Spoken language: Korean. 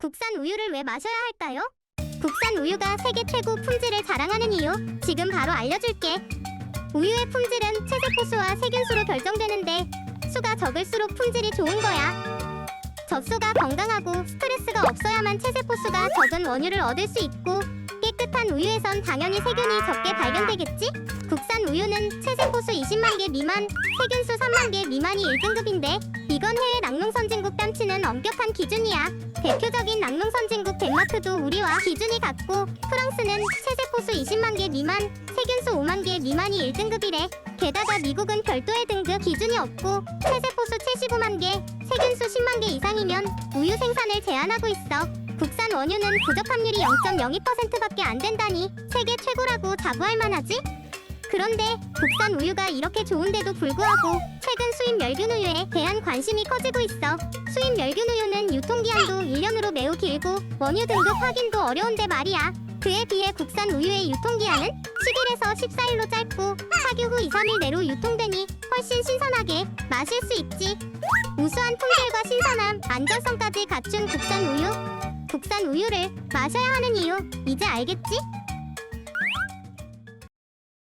국산 우유를 왜 마셔야 할까요? 국산 우유가 세계 최고 품질을 자랑하는 이유 지금 바로 알려줄게. 우유의 품질은 체세포수와 세균수로 결정되는데 수가 적을수록 품질이 좋은 거야. 젖소가 건강하고 스트레스가 없어야만 체세포수가 적은 원유를 얻을 수 있고 깨끗한 우유에선 당연히 세균이 적게 발견되겠지? 국산 우유는 체세포수 20만 개 미만, 세균수 3만 개 미만이 1등급인데 이건 해외 낙농 선진국 뺨치는 엄격한 기준이야. 대표적인 낙농 선진국 덴마크도 우리와 기준이 같고 프랑스는 체세포수 20만 개 미만, 세균수 5만 개 미만이 1등급이래. 게다가 미국은 별도의 등급 기준이 없고 체세포수 75만 개, 세균수 10만 개 이상이면 우유 생산을 제한하고 있어. 국산 원유는 부적 함률이 0.02%밖에 안 된다니 세계 최고라고 자부할 만하지? 그런데 국산 우유가 이렇게 좋은데도 불구하고 최근 수입 멸균 우유에 대한 관심이 커지고 있어. 수입 멸균 우유는 유통기한도 1년으로 매우 길고 원유 등급 확인도 어려운데 말이야. 그에 비해 국산 우유의 유통기한은 10일에서 14일로 짧고 사규 후 2, 3일 내로 유통되니 훨씬 신선하게 마실 수 있지. 우수한 품질과 신선함, 안전성까지 갖춘 국산 우유. 국산 우유를 마셔야 하는 이유 이제 알겠지?